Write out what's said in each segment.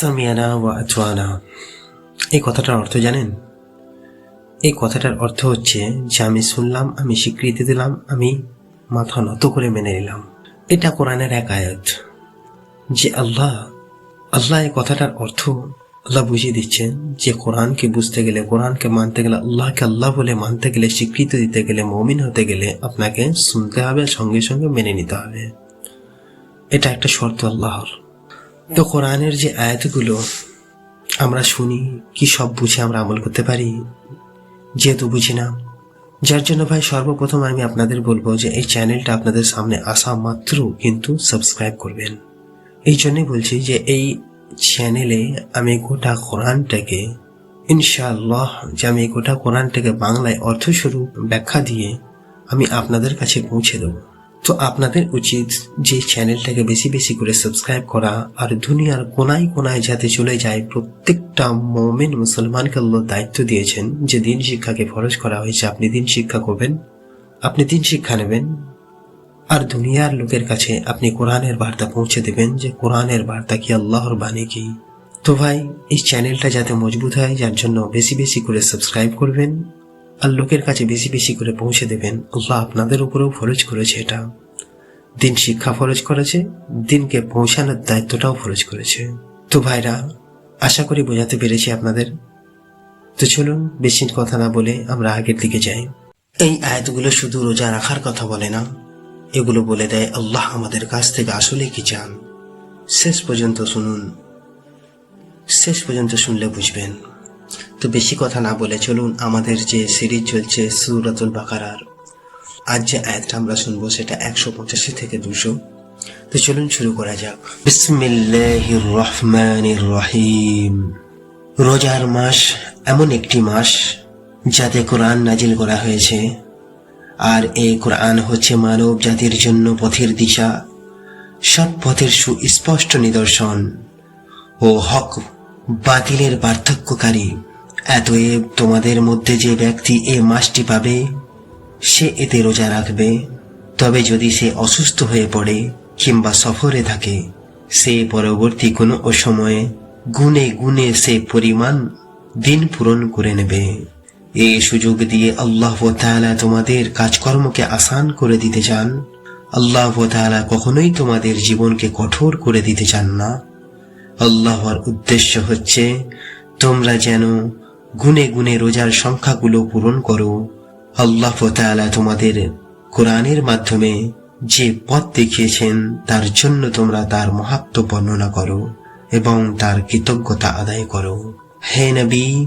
সামিয়ানা ওয়া আতওয়ানা। এই কথাটার অর্থ জানেন? এই কথাটার অর্থ হচ্ছে, যে আমি শুনলাম, আমি স্বীকৃতি দিলাম, আমি মাথা নত করে মেনে নিলাম। এটা কোরআনের এক আয়াত। যে আল্লাহ আল্লাহ এই কথাটার অর্থ আল্লাহ বুঝিয়ে দিচ্ছেন যে কোরআনকে বুঝতে গেলে, কোরআনকে মানতে গেলে, আল্লাহকে আল্লাহ বলে মানতে গেলে, স্বীকৃতি দিতে গেলে, মমিন হতে গেলে আপনাকে শুনতে হবে সঙ্গে সঙ্গে মেনে নিতে হবে। এটা একটা শর্ত আল্লাহর। তো কোরআনের যে আয়াতগুলো, আমরা শুনি, কি সব বুঝে আমরা আমল করতে পারি? যেহেতু বুঝি না। যার জন্য ভাই, সর্বপ্রথম আমি আপনাদের বলব যে এই চ্যানেলটা আপনাদের সামনে আসা মাত্র কিন্তু সাবস্ক্রাইব করবেন। এই জন্যই বলছি যে এই চ্যানেলে আমি গোটা কোরআনটাকে, ইনশাআল্লাহ যে আমি গোটা কোরআনটাকে বাংলায় অর্থস্বরূপ ব্যাখ্যা দিয়ে আমি আপনাদের কাছে পৌঁছে দেবো। তো আপনাদের উচিত যে চ্যানেলটাকে বেশি বেশি করে সাবস্ক্রাইব করা আর দুনিয়ার কোনায় কোনায় যাতে চলে যায়, প্রত্যেকটা মোমেন মুসলমানকে আল্লাহ দায়িত্ব দিয়েছেন যে দিন শিক্ষাকে ফরজ করা হয়েছে, আপনি দিন শিক্ষা করবেন, আপনি দিন শিক্ষা নেবেন। আর দুনিয়ার লোকের কাছে আপনি কোরআনের বার্তা পৌঁছে দেবেন যে কোরআনের বার্তা কি আল্লাহর বাণী কি। তো ভাই, এই চ্যানেলটা যাতে মজবুত হয়, যার জন্য বেশি বেশি করে সাবস্ক্রাইব করবেন। আর লোকের কাছে বেশি বেশি করে পৌঁছে দেবেন। আল্লাহ আপনাদের উপরেও ফরজ করেছে এটা। দিন শিক্ষা ফরজ করেছে, দিনকে পৌঁছানোর দায়িত্বটাও ফরজ করেছে। তো ভাইরা, আশা করি বোঝাতে পেরেছি আপনাদের। তো চলুন, বেশি কথা না বলে আমরা আগের দিকে যাই। এই আয়াতগুলো শুধু রোজা রাখার কথা বলে না। এগুলো বলে দেয় আল্লাহ আমাদের কাছ থেকে আসলে কি চান। শেষ পর্যন্ত শুনুন। শেষ পর্যন্ত শুনলে বুঝবেন। তো বেশি কথা না বলে চলুন আমাদের যে সিরিজ চলছে সুরাতুল বাকারার। আজ যে আয়াতটা আমরা শুনব সেটা একশো পঁচাশি থেকে দুশো। তো চলুন শুরু করা যাক। বিসমিল্লাহির রহমানির রহিম। রোজার মাস এমন একটি মাস যাতে কোরআন নাজিল করা হয়েছে। আর এই কোরআন হচ্ছে মানব জাতির জন্য পথের দিশা সব পথের সুস্পষ্ট নিদর্শন ও হক। বাতিলের পার্থক্যকারী। এতএব তোমাদের মধ্যে যে ব্যক্তি এ মাসটি পাবে, সে এতে রোজা রাখবে। তবে যদি সে অসুস্থ হয়ে পড়ে কিংবা সফরে থাকে, সে পরবর্তী কোনো সময়ে গুনে গুনে সে পরিমাণ দিন পূরণ করে নেবে। এই সুযোগ দিয়ে আল্লাহ তাআলা তোমাদের কাজকর্মকে আসান করে দিতে চান। আল্লাহ তাআলা কখনোই তোমাদের জীবনকে কঠোর করে দিতে চান না। আল্লাহর উদ্দেশ্য হচ্ছে তোমরা যেন গুনে গুনে রোজার সংখ্যাগুলো পূরণ করো। আল্লাহ তাআলা তোমাদের কোরআনের মাধ্যমে যে পথ দেখিয়েছেন, তার জন্য তোমরা তার মহাত্ম বর্ণনা করো এবং তার কৃতজ্ঞতা আদায় করো। হে নবী,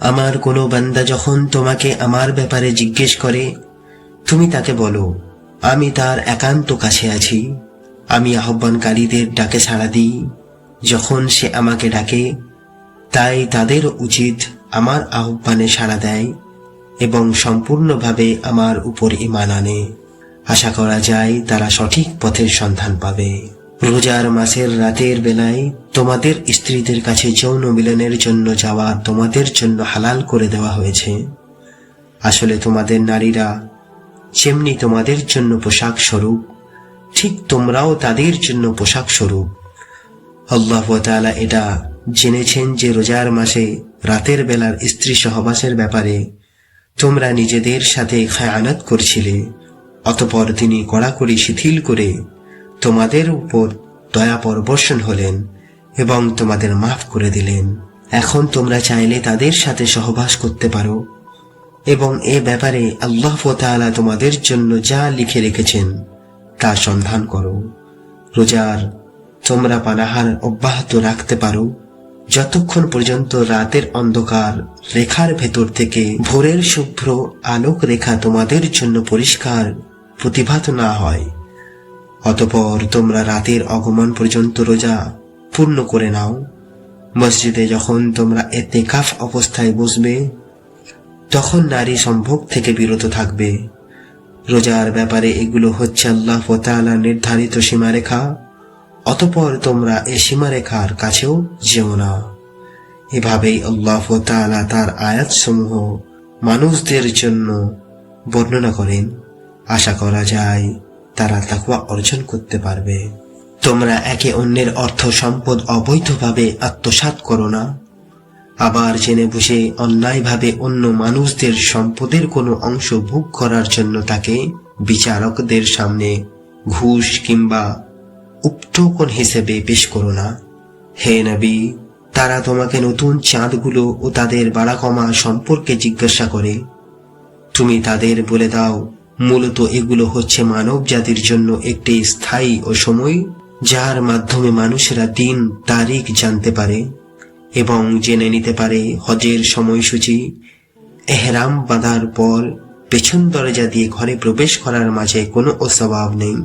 আমার কোনো বান্দা যখন তোমাকে আমার ব্যাপারে জিজ্ঞেস করে, তুমি তাকে বলো, আমি তার একান্ত কাছে আছি, আমি আহ্বানকারীদের ডাকে সাড়া দিই যখন সে আমাকে ডাকে, তাই তাদের উচিত আমার আহ্বানে সাড়া দেয় এবং সম্পূর্ণভাবে আমার উপর ইমান আনে। আশা করা যায় তারা সঠিক পথের সন্ধান পাবে। রোজার মাসের রাতের বেলায় তোমাদের স্ত্রীদের কাছে যৌন মিলনের জন্য যাওয়া তোমাদের জন্য হালাল করে দেওয়া হয়েছে। আসলে তোমাদের নারীরা যেমনি তোমাদের জন্য পোশাক স্বরূপ, ঠিক তোমরাও তাদের জন্য পোশাক স্বরূপ। আল্লাহ তাআলা এটা জেনেছেন যে রোজার মাসে রাতের বেলার স্ত্রী সহবাসের ব্যাপারে তোমরা নিজেদের সাথে খায়ানত করছিলে, অতপর তিনি কড়াকড়ি শিথিল করে তোমাদের উপর দয়া পরবর্ষণ হলেন এবং তোমাদের মাফ করে দিলেন। এখন তোমরা চাইলে তাদের সাথে সহবাস করতে পারো এবং এ ব্যাপারে আল্লাহ তোমাদের জন্য যা লিখে রেখেছেন তা সন্ধান করো। রোজার তোমরা পানাহার অব্যাহত রাখতে পারো। যতক্ষণ পর্যন্ত রাতের অন্ধকার রেখার ভেতর থেকে ভোরের শুভ্র আলোক রেখা তোমাদের জন্য পরিষ্কার প্রতিভাত না হয়, অতপর তোমরা রাতের আগমন পর্যন্ত রোজা পূর্ণ করে নাও। মসজিদে যখন তোমরা এতে কাফ অবস্থায় বসবে, তখন নারী সম্ভোগ থেকে বিরত থাকবে। রোজার ব্যাপারে এগুলো হচ্ছে আল্লাহ তাআলা নির্ধারিত সীমারেখা। অতপর তোমরা এ সীমারেখার কাছেও যেও না। এভাবেই আল্লাহ তাআলা তার আয়াতসমূহ মানুষদের জন্য বর্ণনা করেন। আশা করা যায় তারা তাকুয়া অর্জন করতে পারবে। তোমরা একে অন্যের অর্থ সম্পদ অবৈধভাবে আত্মসাৎ করো না। আবার জেনে বুঝে অন্যায়ভাবে অন্য মানুষদের সম্পদের কোনো অংশ ভোগ করার জন্য তাকে বিচারকদের সামনে ঘুষ কিংবা উপটোকন হিসেবে পেশ করো না। হে নবী, তারা তোমাকে নতুন চাঁদগুলো ও তাদের বাড়াকমা সম্পর্কে জিজ্ঞাসা করে। তুমি তাদের বলে দাও, মূলত এগুলো হচ্ছে মানব জাতির জন্য একটি স্থায়ী ও সময়, যার মাধ্যমে মানুষেরা দিন, তারিখ জানতে পারে এবং জেনে নিতে পারে হজের সময়সূচি, এহরাম বাঁধার পর পেছন দরজা দিয়ে ঘরে প্রবেশ করার মাঝে কোনো অস্বভাব নেই।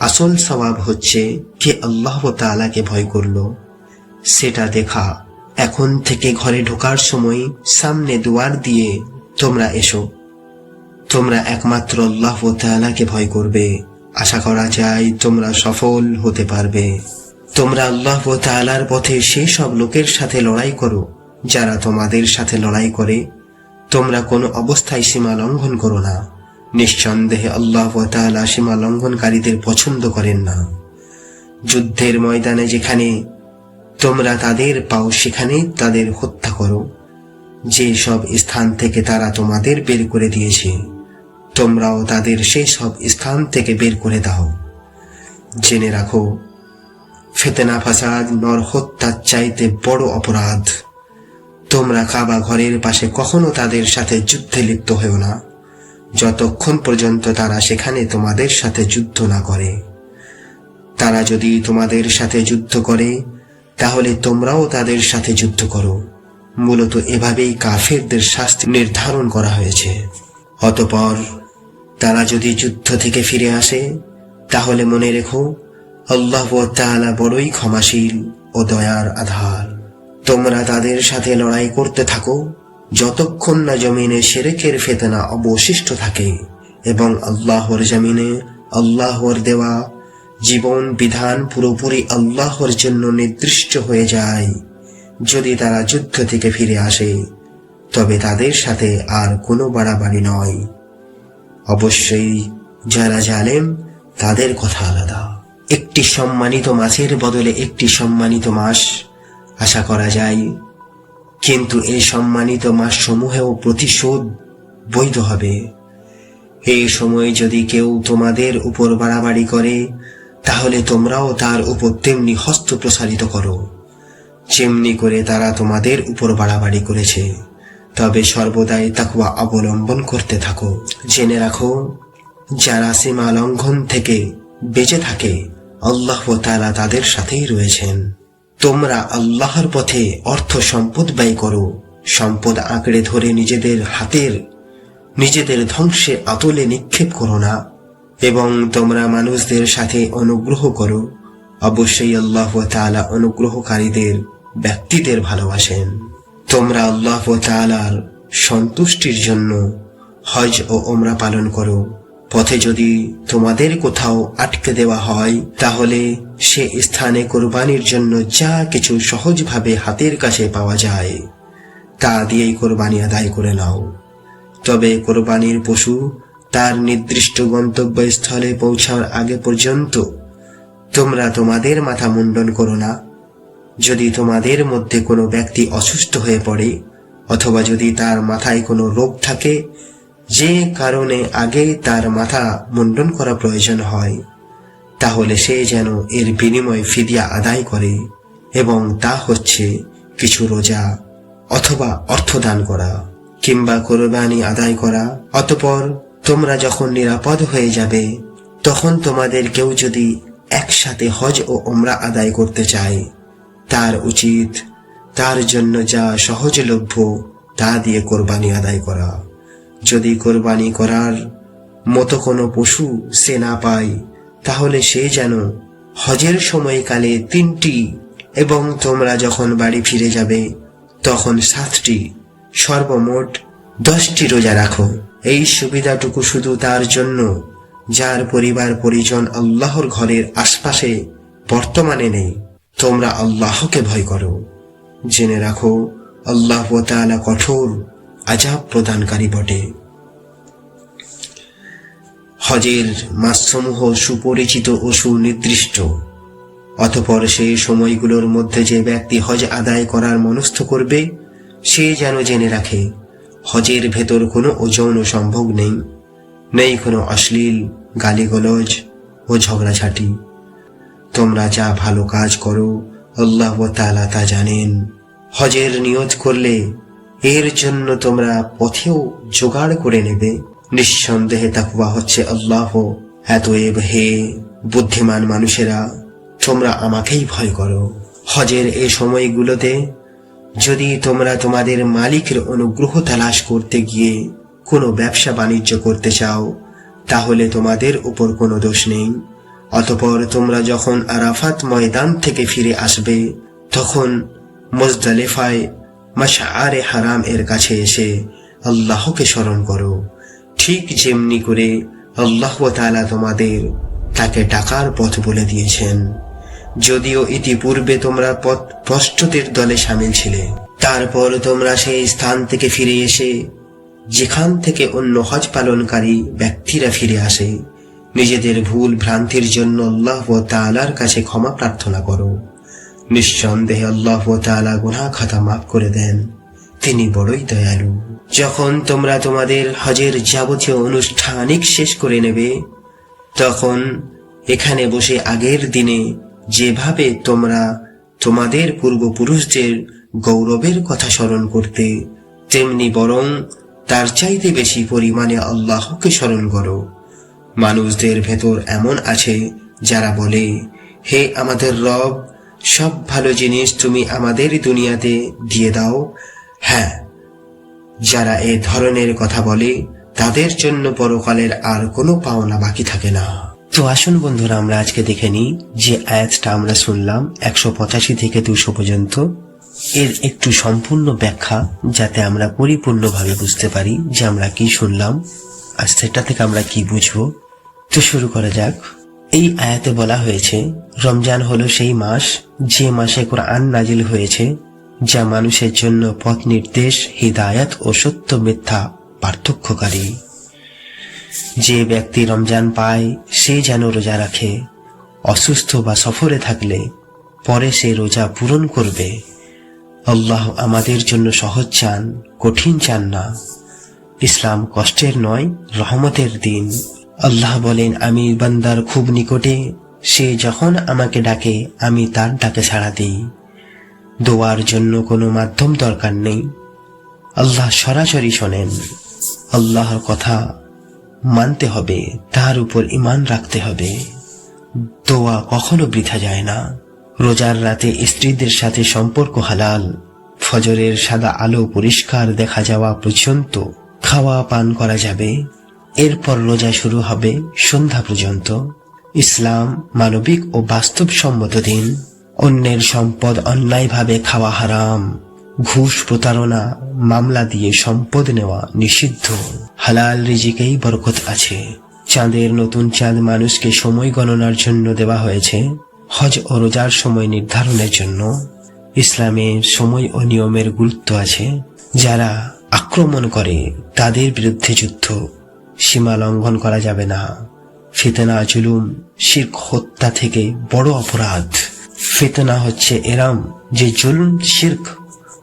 আসল স্বভাব হচ্ছে কে আল্লাহ তাআলাকে ভয় করল। সেটা দেখা এখন থেকে ঘরে ঢোকার সময় সামনে দুয়ার দিয়ে তোমরা এসো। তোমরা একমাত্র আল্লাহ তাআলাকে ভয় করবে। আশা করা যায় তোমরা সফল হতে পারবে। তোমরা আল্লাহ তাআলার পথে সেই সব লোকের সাথে লড়াই করো, যারা তোমাদের সাথে লড়াই করে। তোমরা কোনো অবস্থায় সীমা লঙ্ঘন করো না। নিঃসন্দেহে আল্লাহ তাআলা সীমা লঙ্ঘনকারীদের পছন্দ করেন না। যুদ্ধের ময়দানে যেখানে তোমরা তাদের পাও, সেখানে তাদের হত্যা করো। যে সব স্থান থেকে তারা তোমাদের বের করে দিয়েছে, তোমরাও তাদের সেই সব স্থান থেকে বের করে দাও। জেনে রাখো, ফেতেনা ফাসাদ নর হত্যার চাইতে বড় অপরাধ। তোমরা কাবা ঘরের পাশে কখনো তাদের সাথে যুদ্ধে লিপ্ত হও না। যতক্ষণ পর্যন্ত তারা সেখানে তোমাদের সাথে যুদ্ধ না করে। তারা যদি তোমাদের সাথে যুদ্ধ করে, তাহলে তোমরাও তাদের সাথে যুদ্ধ করো। মূলত এভাবেই কাফেরদের শাস্তি নির্ধারণ করা হয়েছে। অতপর তারা যদি যুদ্ধ থেকে ফিরে আসে, তাহলে মনে রেখো, আল্লাহ তাআলা বড়ই ক্ষমাশীল ও দয়ার আধার। তোমরা তাদের সাথে লড়াই করতে থাকো। যতক্ষণ না জমিনে সেরেকের ফেতনা অবশিষ্ট থাকে এবং আল্লাহর জমিনে আল্লাহর দেওয়া জীবন বিধান পুরোপুরি আল্লাহর জন্য নির্দিষ্ট হয়ে যায়, যদি তারা যুদ্ধ থেকে ফিরে আসে, তবে তাদের সাথে আর কোনো বাড়াবাড়ি নয়। অবশ্যই যারা জালেম, তাদের কথা আলাদা। একটি সম্মানিত মাসের বদলে একটি সম্মানিত মাস আশা করা যায় কিন্তু এই সম্মানিত মাস সমূহেও প্রতিশোধ বৈধ হবে। এই সময় যদি কেউ তোমাদের উপর বাড়াবাড়ি করে, তাহলে তোমরাও তার উপর তেমনি হস্ত প্রসারিত করো। যেমনি করে তারা তোমাদের উপর বাড়াবাড়ি করেছে, তবে সর্বদাই তাকুয়া অবলম্বন করতে থাকো। জেনে রাখো, যারা সীমা লঙ্ঘন থেকে বেঁচে থাকে, আল্লাহ তারা তাদের সাথেই রয়েছেন। তোমরা আল্লাহর পথে অর্থ সম্পদ ব্যয় করো, সম্পদ আঁকড়ে ধরে নিজেদের হাতের, নিজেদের ধ্বংসে আতলে নিক্ষেপ করো না, এবং তোমরা মানুষদের সাথে অনুগ্রহ করো, অবশ্যই আল্লাহ তাআলা অনুগ্রহকারীদের, ব্যক্তিদের ভালোবাসেন। তোমরা আল্লাহ তাআলার সন্তুষ্টির জন্য হজ ও ওমরা পালন করো। পথে যদি তোমাদের কোথাও আটকে দেওয়া হয়, তাহলে সে স্থানে কোরবানির জন্য যা কিছু সহজভাবে হাতের কাছে পাওয়া যায়, তা দিয়েই কোরবানি আদায় করে নাও। তবে কোরবানির পশু তার নির্দিষ্ট গন্তব্যস্থলে পৌঁছার আগে পর্যন্ত তোমরা তোমাদের মাথা মুন্ডন করো না। যদি তোমাদের মধ্যে কোনো ব্যক্তি অসুস্থ হয়ে পড়ে অথবা যদি তার মাথায় কোনো রোগ থাকে, যে কারণে আগে তার মাথা মুন্ডন করা প্রয়োজন হয়। তাহলে সে যেন এর বিনিময়ে ফিদিয়া আদায় করে এবং তা হচ্ছে কিছু রোজা অথবা অর্থদান করা কিংবা কোরবানি আদায় করা। অতপর তোমরা যখন নিরাপদ হয়ে যাবে, তখন তোমাদের কেউ যদি একসাথে হজ ও ওমরা আদায় করতে চায়, তার উচিত তার জন্য যা সহজলভ্য তা দিয়ে কোরবানি আদায় করা। যদি কোরবানি করার মতো কোনো পশু সে না পায় তাহলে সে যেন হজের সময়কালে তিনটি এবং তোমরা যখন বাড়ি ফিরে যাবে, তখন সাতটি, সর্বমোট দশটি রোজা রাখো। এই সুবিধাটুকু শুধু তার জন্য, যার পরিবার পরিজন আল্লাহর ঘরের আশপাশে বর্তমানে নেই। তোমরা আল্লাহকে ভয় করো। জেনে রাখো, আল্লাহ কঠোর আজাব প্রদানকারী বটে। হজের মাসসমূহ সুপরিচিত ও সুনির্দিষ্ট। অতপর সেই সময়গুলোর মধ্যে যে ব্যক্তি হজ আদায় করার মনস্থ করবে, সে যেন জেনে রাখে, হজের ভেতর কোনো ওজন সম্ভব নেই নেই কোনো অশ্লীল গালিগলজ ও ঝগড়াঝাটি। তোমরা যা ভালো কাজ করো, আল্লাহ তাআলা তা জানেন। হজের নিয়ত করলে এর জন্য তোমরা পথেও জোগাড় করে নেবে। নিঃসন্দেহে তাকুয়া হচ্ছে আল্লাহ এতএব হে বুদ্ধিমান মানুষেরা, তোমরা আমাকেই ভয় করো। হজের এই সময়গুলোতে যদি তোমরা তোমাদের মালিকের অনুগ্রহ তালাশ করতে গিয়ে কোনো ব্যবসা বাণিজ্য করতে চাও, তাহলে তোমাদের উপর কোনো দোষ নেই। অতপর তোমরা যখন আরাফাত ময়দান থেকে ফিরে আসবে, তখন মুজদালিফায় মাশআরে হারাম এর কাছে এসে আল্লাহকে স্মরণ করো। ঠিক যেমনি করে আল্লাহ তাআলা তোমাদের তাকে ডাকার পথ বলে দিয়েছেন। যদিও ইতিপূর্বে তোমরা পথ প্রস্তুতের দলে সামিল ছিলে। তারপর তোমরা সেই স্থান থেকে ফিরে এসে, যেখান থেকে অন্য হজ পালনকারী ব্যক্তিরা ফিরে আসে, নিজেদের ভুল ভ্রান্তির জন্য আল্লাহ ও তাআলার কাছে ক্ষমা প্রার্থনা করো। নিঃসন্দেহে আল্লাহ ও তাআলা গুনাহ খাতা মাফ করে দেন। তিনি বড়ই দয়ালু। যখন তোমরা তোমাদের হজের যাবতীয় অনুষ্ঠানিক শেষ করে নেবে, তখন এখানে বসে আগের দিনে যেভাবে তোমরা তোমাদের পূর্বপুরুষদের গৌরবের কথা স্মরণ করতে, তেমনি বরং তার চাইতে বেশি পরিমাণে আল্লাহকে স্মরণ করো। মানুষদের ভেতর এমন আছে যারা বলে, হে আমাদের রব, সব ভালো জিনিস তুমি আমাদের দুনিয়াতে দিয়ে দাও হ্যাঁ যারা এ ধরনের কথা বলে, তাদের জন্য পরকালের আর কোনো পাওনা বাকি থাকে না। তো আসুন বন্ধুরা, আমরা আজকে দেখে নিই যে আয়াতটা আমরা শুনলাম একশো পঁচাশি থেকে দুশো পর্যন্ত। এর একটু সম্পূর্ণ ব্যাখ্যা যাতে আমরা পরিপূর্ণভাবে বুঝতে পারি যে আমরা কি শুনলাম আর সেটা থেকে আমরা কি বুঝব। তো শুরু করা যাক। এই আয়াতে বলা হয়েছে, রমজান হলো সেই মাস যে মাসে কোরআন নাজিল হয়েছে। যা মানুষের জন্য পথ নির্দেশ, হিদায়াত ও সত্য মিথ্যা পার্থক্যকারী। যে ব্যক্তি রমজান পায়, সে যেন রোজা রাখে। অসুস্থ বা সফরে থাকলে পরে সে রোজা পূরণ করবে। আল্লাহ আমাদের জন্য সহজ চান, কঠিন চান না। ইসলাম কষ্টের নয়, রহমতের দিন। আল্লাহ বলেন, আমি বান্দার খুব নিকটে, সে যখন আমাকে ডাকে, আমি তার ডাকে সাড়া দিই। দোয়ার জন্য কোনো মাধ্যম দরকার নেই। আল্লাহ সরাসরি শোনেন। আল্লাহর কথা মানতে হবে, তার উপর ইমান রাখতে হবে। দোয়া কখনো বৃথা যায় না। রোজার রাতে স্ত্রীদের সাথে সম্পর্ক হালাল, ফজরের সাদা আলো পরিষ্কার দেখা যাওয়া পর্যন্ত খাওয়া পান করা যাবে। এরপর রোজা শুরু হবে সন্ধ্যা পর্যন্ত। ইসলাম মানবিক ও বাস্তবসম্মত দিন। অন্যের সম্পদ অন্যায়ভাবে খাওয়া হারাম। ঘুষ প্রতারণা, মামলা দিয়ে সম্পদ নেওয়া নিষিদ্ধ। হালাল রিজিকেই বরকত আছে। চাঁদের নতুন চাঁদ মানুষকে সময় গণনার জন্য দেওয়া হয়েছে। হজ ও রোজার সময় নির্ধারণের জন্য। ইসলামে সময় ও নিয়মের গুরুত্ব আছে। যারা আক্রমণ করে, তাদের বিরুদ্ধে যুদ্ধ। সীমা লঙ্ঘন করা যাবে না। ফিতেনা, জুলুম, শির্ক, হত্যা থেকে বড় অপরাধ। ফিতনা হচ্ছে এরাম যে জুলুম, শির্ক,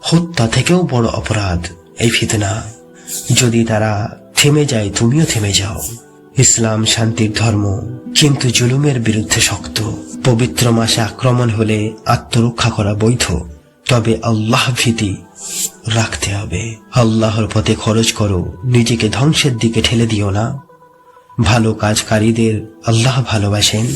হত্যা থেকেও বড় অপরাধ। এই ফিতনা, যদি তারা থেমে যায়, তুমিও থেমে যাও। ইসলাম শান্তির ধর্ম কিন্তু জুলুমের বিরুদ্ধে শক্ত। পবিত্র মাসে আক্রমণ হলে আত্মরক্ষা করা বৈধ। তবে আল্লাহ ভীতি রাখতে হবে। আল্লাহর পথে খরচ করো, নিজেকে ধ্বংসের দিকে ঠেলে দিও না। ভালো কাজকারীদের আল্লাহ ভালোবাসেন।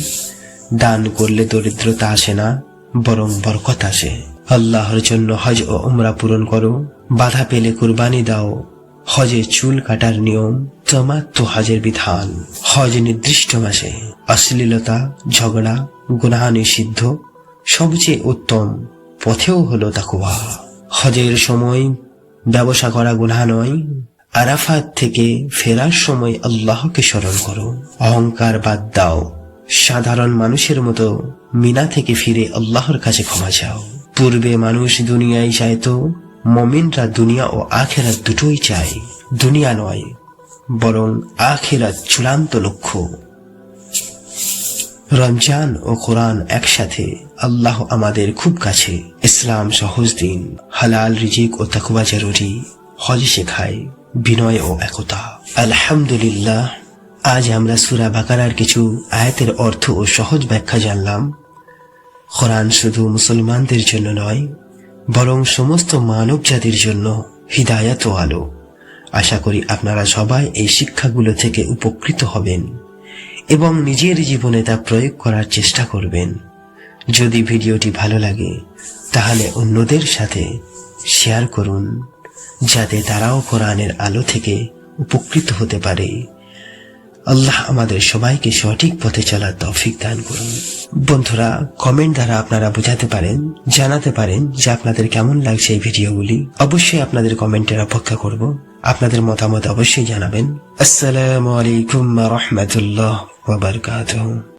দান করলে দরিদ্রতা আসে না, বরং বরকত আসে। আল্লাহর জন্য হজ ও উমরা পূরণ করো, বাধা পেলে কুরবানি দাও। হজে চুল কাটার নিয়ম তোমার তো হজের বিধান। হজ নির্দিষ্ট মাসে, অশ্লীলতা, ঝগড়া, গুনাহ নিষিদ্ধ, সবচেয়ে উত্তম পথেও হলো তাকুয়া হজের সময় ব্যবসা করা গুনাহ নয়, আরাফাত থেকে ফেরার সময় আল্লাহকে স্মরণ করো। অহংকার বাদ দাও। সাধারণ মানুষের মতো মিনা থেকে ফিরে আল্লাহর কাছে ক্ষমা চাও। পূর্বে মানুষ দুনিয়ায় চাইতো, মমিনরা দুনিয়া ও আখেরাত দুটোই চায়। দুনিয়া নয়, বরং আখেরাত চূড়ান্ত লক্ষ্য। রমজান ও কোরআন একসাথে আল্লাহ আমাদের খুব কাছে। ইসলাম সহজ দিন, হালাল রিজিক ও তাকুবা জরুরি। হজ শেখায়, বিনয় ও একতা। আলহামদুলিল্লাহ। আজ আমরা সুরা বাকারার কিছু আয়াতের অর্থ ও সহজ ব্যাখ্যা জানলাম। কোরআন শুধু মুসলমানদের জন্য নয়, বরং সমস্ত মানব জাতির জন্য হৃদায়ত আলো। আশা করি আপনারা সবাই এই শিক্ষাগুলো থেকে উপকৃত হবেন এবং নিজের জীবনে তা প্রয়োগ করার চেষ্টা করবেন। যদি ভিডিওটি ভালো লাগে, তাহলে অন্যদের সাথে শেয়ার করুন, যাতে তারাও কোরআনের আলো থেকে উপকৃত হতে পারে। আল্লাহ আমাদের সবাইকে সঠিক পথে চলার তৌফিক দান করুন। বন্ধুরা কমেন্ট দ্বারা আপনারা বোঝাতে পারেন, জানাতে পারেন যে আপনাদের কেমন লাগছে এই ভিডিওগুলি। অবশ্যই আপনাদের কমেন্টের অপেক্ষা করব। আপনাদের মতামত অবশ্যই জানাবেন। আসসালামু আলাইকুম রহমতুল্লাহ ওয়া বারাকাতুহু।